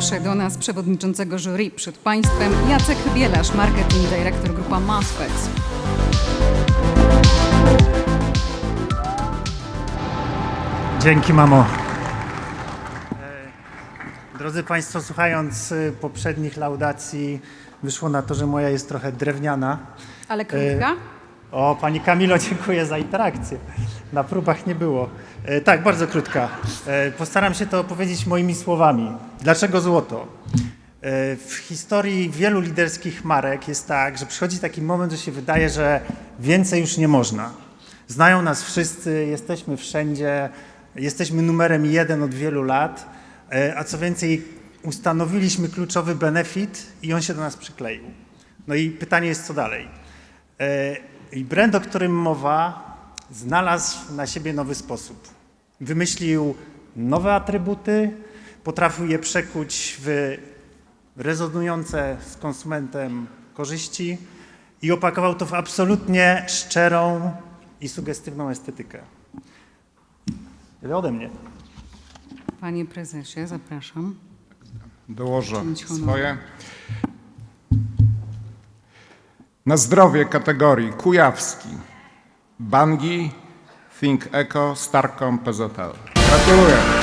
Proszę do nas przewodniczącego jury przed Państwem Jacek Bielasz, marketing dyrektor grupa Masfex. Dzięki, mamo. E, Drodzy Państwo, słuchając y, poprzednich laudacji, wyszło na to, że moja jest trochę drewniana. Ale krótka? O, Pani Kamilo, dziękuję za interakcję. Na próbach nie było. E, Tak, bardzo krótka. E, Postaram się to opowiedzieć moimi słowami. Dlaczego złoto? E, W historii wielu liderskich marek jest tak, że przychodzi taki moment, że się wydaje, że więcej już nie można. Znają nas wszyscy, jesteśmy wszędzie, jesteśmy numerem jeden od wielu lat, e, a co więcej, ustanowiliśmy kluczowy benefit i on się do nas przykleił. No i pytanie jest, co dalej? E, I brand, o którym mowa, znalazł na siebie nowy sposób. Wymyślił nowe atrybuty, potrafił je przekuć w rezonujące z konsumentem korzyści i opakował to w absolutnie szczerą i sugestywną estetykę. Tyle ode mnie. Panie prezesie, zapraszam. Dołożę swoje. Na zdrowie kategorii Kujawski, Bangi, Think Eco, Starcom, PZL. Gratuluję.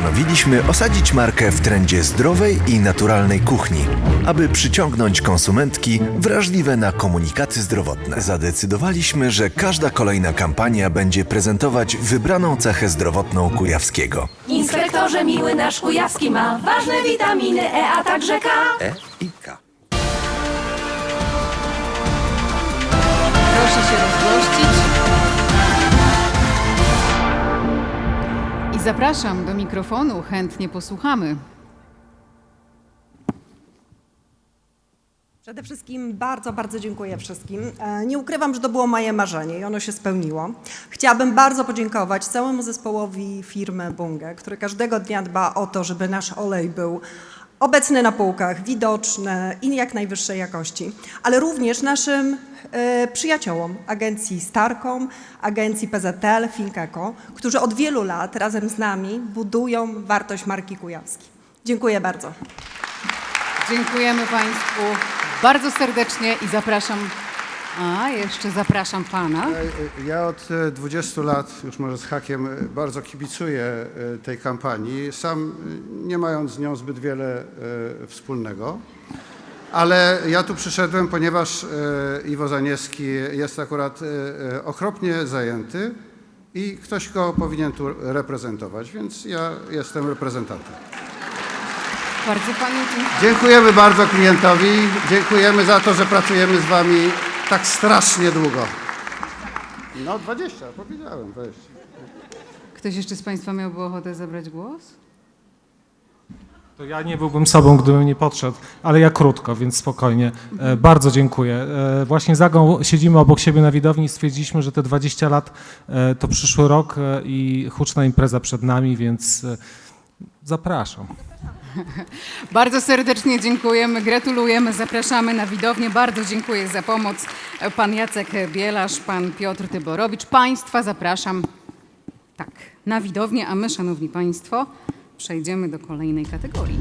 Postanowiliśmy osadzić markę w trendzie zdrowej i naturalnej kuchni, aby przyciągnąć konsumentki wrażliwe na komunikaty zdrowotne. Zadecydowaliśmy, że każda kolejna kampania będzie prezentować wybraną cechę zdrowotną Kujawskiego. Inspektorze miły nasz Kujawski ma ważne witaminy E, a także K. E i K. zapraszam do mikrofonu, chętnie posłuchamy. Przede wszystkim bardzo, bardzo dziękuję wszystkim. E, Nie ukrywam, że to było moje marzenie i ono się spełniło. Chciałabym bardzo podziękować całemu zespołowi firmy Bunge, który każdego dnia dba o to, żeby nasz olej był obecny na półkach, widoczny i jak najwyższej jakości, ale również naszym e, przyjaciołom agencji Starcom, agencji PZL, Finkeco, którzy od wielu lat razem z nami budują wartość marki Kujawski. Dziękuję bardzo. Dziękujemy Państwu bardzo serdecznie i zapraszam. A, jeszcze zapraszam Pana. Ja od e, 20 lat, już może z hakiem, e, bardzo kibicuję e, tej kampanii, sam e, nie mając z nią zbyt wiele e, wspólnego. Ale ja tu przyszedłem, ponieważ e, Iwo Zaniewski jest akurat e, e, okropnie zajęty i ktoś go powinien tu reprezentować, więc ja jestem reprezentantem. Bardzo Panu dziękuję. Dziękujemy bardzo klientowi, dziękujemy za to, że pracujemy z wami tak strasznie długo. No 20, powiedziałem 20. Ktoś jeszcze z Państwa miałby ochotę zabrać głos? To ja nie byłbym sobą, gdybym nie podszedł, ale ja krótko, więc spokojnie. E, bardzo dziękuję. E, właśnie z Agą siedzimy obok siebie na widowni i stwierdziliśmy, że te 20 lat e, to przyszły rok e, i huczna impreza przed nami, więc e, zapraszam. Bardzo serdecznie dziękujemy, gratulujemy, zapraszamy na widownię. Bardzo dziękuję za pomoc. Pan Jacek Bielasz, pan Piotr Tyborowicz. Państwa zapraszam tak, na widownię, a my, szanowni państwo, przejdziemy do kolejnej kategorii.